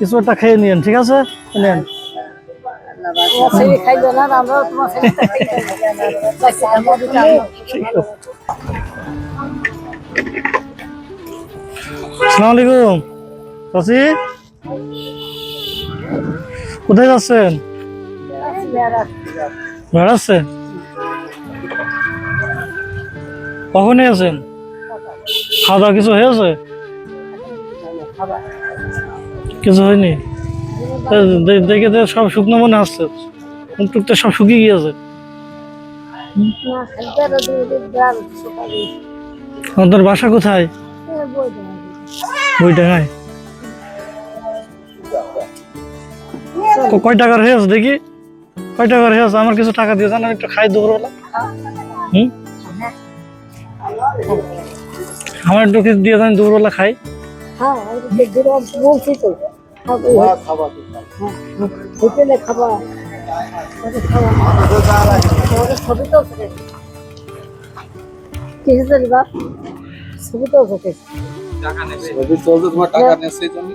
কিছু একটা খেয়ে নিন ঠিক আছে? নেন। আসসালামু আলাইকুম। চাচি? কোথায় যাচ্ছেন? বেড়াচ্ছেন কখনই আছেন খাওয়া দাওয়া কিছু হয়েছে? কিছু হয়নি। দেখে তো সব শুকনো মনে আসছে। টুকটা সব শুকিয়ে গিয়েছে। আমাদের বাসা কোথায়? কয় টাকার হয়েছে দেখি? কয় টাকার হয়েছে আমার কিছু টাকা দিয়ে জানা, একটু খাই দুপুরবেলা। হুম? আমার একটু কিছু দিয়ে জানি দুপুরবেলা খাই। হ্যাঁ। খাব। হ্যাঁ, হোটেলে ছবি বাপ? ছবি। ছবি চলছে তোমার টাকা নেই সেই জন্য?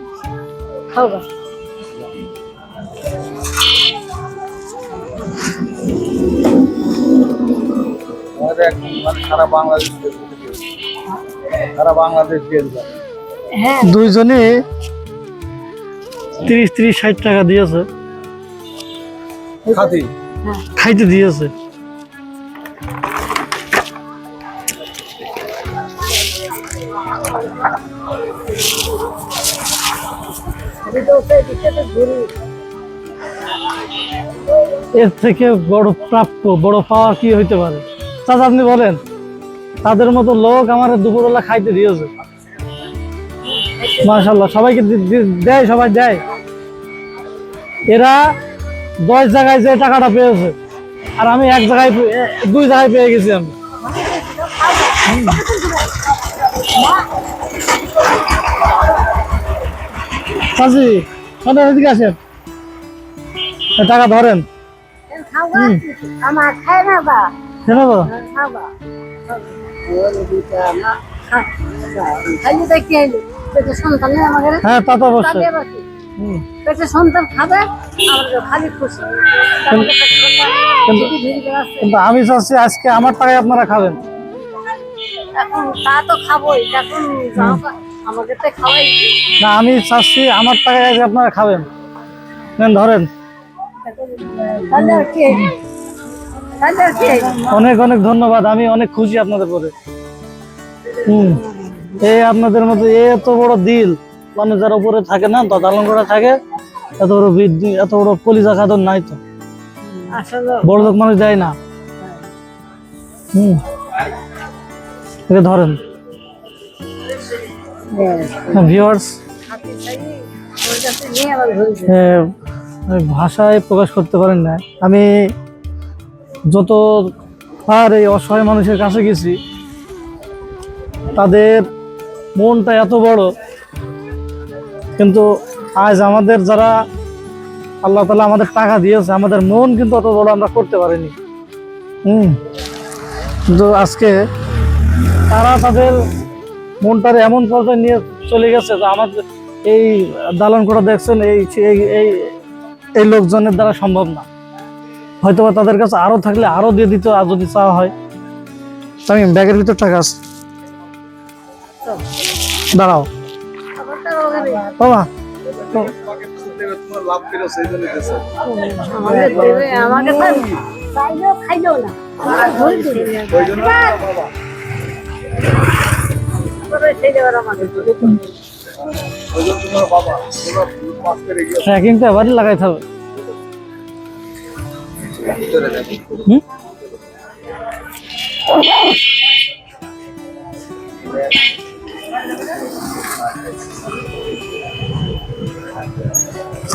খাও গা। আমাদের এখন মানে সারা বাংলাদেশ সারা হ্যাঁ। দুইজনে তিরিশ তিরিশ ষাট টাকা দিয়েছে। খাতি খাইতে দিয়েছে। তো ঘুরি। এর থেকে বড় প্রাপ্য বড় পাওয়া কি হইতে পারে? চাচা আপনি বলেন। তাদের মতো লোক আমার দুপুরবেলা খাইতে দিয়েছে। মাশাল্লাহ সবাইকে দেয় সবাই দেয়। এরা দশ জায়গায় যে টাকাটা পেয়েছে, আর আমি এক জায়গায় দুই জায়গায় পেয়ে গেছি আমি। আসেন? টাকা ধরেন। হ্যাঁ তা তো অবশ্যই। পেটে সন্তান খাবে খালি খুশি। কিন্তু- আমি চাচ্ছি আজকে আমার টাকায় আপনারা খাবেন। এখন তা তো খাবোই এখন আমাদের তো খাওয়াই। না আমি চাচ্ছি আমার টাকায় আজকে আপনারা খাবেন। নেন ধরেন? অনেক অনেক ধন্যবাদ আমি অনেক খুশি আপনাদের পরে হুম। এই আপনাদের মতো এত বড় দিল মানে যারা উপরে থাকে না তো দালন করে থাকে এত বড় বৃদ্ধি এত বড় কলিজা খাদন নাই তো। বড় লোক মানুষ দেয় না। হুম। ধরেন। ঘুরে ভাষায় প্রকাশ করতে পারেন না। আমি যত আর এই অসহায় মানুষের কাছে গেছি তাদের মনটা এত বড় কিন্তু আজ আমাদের যারা আল্লাহ তালা আমাদের টাকা দিয়েছে, আমাদের মন কিন্তু অত বড় আমরা করতে পারিনি। হুম। কিন্তু আজকে তারা তাদের মনটার এমন পর্যায়ে নিয়ে চলে গেছে যে আমাদের এই দালান করা দেখছেন, এই এই- এই লোকজনের দ্বারা সম্ভব না। হয়তো বা তাদের কাছে আরও থাকলে আরও দিয়ে দিত, আর যদি চাওয়া হয়। আমি ব্যাগের ভিতর টাকা আছে দাঁড়াও। বাবা ট্র্যাকিংটা এবারই লাগাইতে হবে।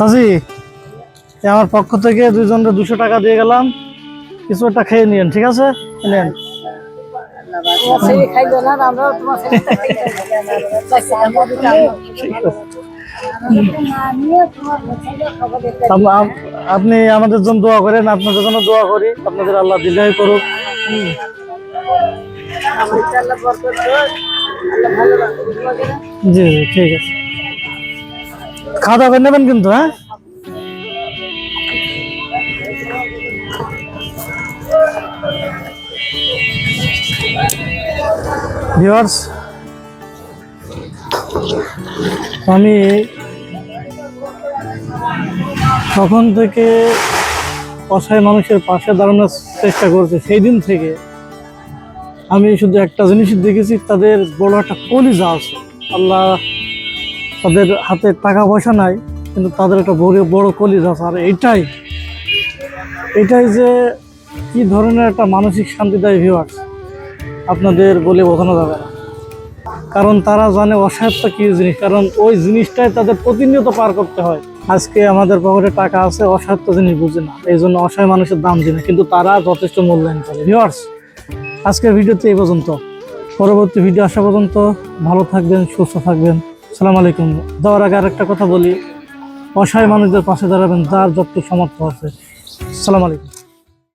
সাজি আমার পক্ষ থেকে দুজনকে দুশো টাকা দিয়ে গেলাম। কিছু একটা খেয়ে নিন ঠিক আছে? নেন। আপনি আমাদের জন্য দোয়া করেন, আপনাদের জন্য দোয়া করি, আপনাদের আল্লাহ দীর্ঘায়ু করুক। জি জি, ঠিক আছে। খাওয়া দাওয়া নেবেন কিন্তু হ্যাঁ? আমি তখন থেকে অসহায় মানুষের পাশে দাঁড়ানোর চেষ্টা করছি। সেই দিন থেকে আমি শুধু একটা জিনিস দেখেছি, তাদের বড় একটা কলিজা আছে। আল্লাহ তাদের হাতে টাকা পয়সা নাই, কিন্তু তাদের একটা বড় বড় কলিজ আছে। আর এটাই এটাই যে কি ধরনের একটা মানসিক শান্তি দেয় ভিউয়ার্স আপনাদের বলে বোঝানো যাবে না। কারণ তারা জানে অসহায়ত্ব কি জিনিস, কারণ ওই জিনিসটাই তাদের প্রতিনিয়ত পার করতে হয়। আজকে আমাদের পকেটে টাকা আছে অসহায়ত্ব জিনিস বুঝে না, এই জন্য অসহায় মানুষের দাম দিই না কিন্তু তারা যথেষ্ট মূল্যায়ন করে। ভিউয়ার্স আজকের ভিডিওতে এই পর্যন্ত। পরবর্তী ভিডিও আসা পর্যন্ত ভালো থাকবেন, সুস্থ থাকবেন। সালাম আলাইকুম। যাওয়ার আগে আরেকটা কথা বলি। অসহায় মানুষদের পাশে দাঁড়াবেন, যার যত সমর্থ আছে। আসসালামু আলাইকুম।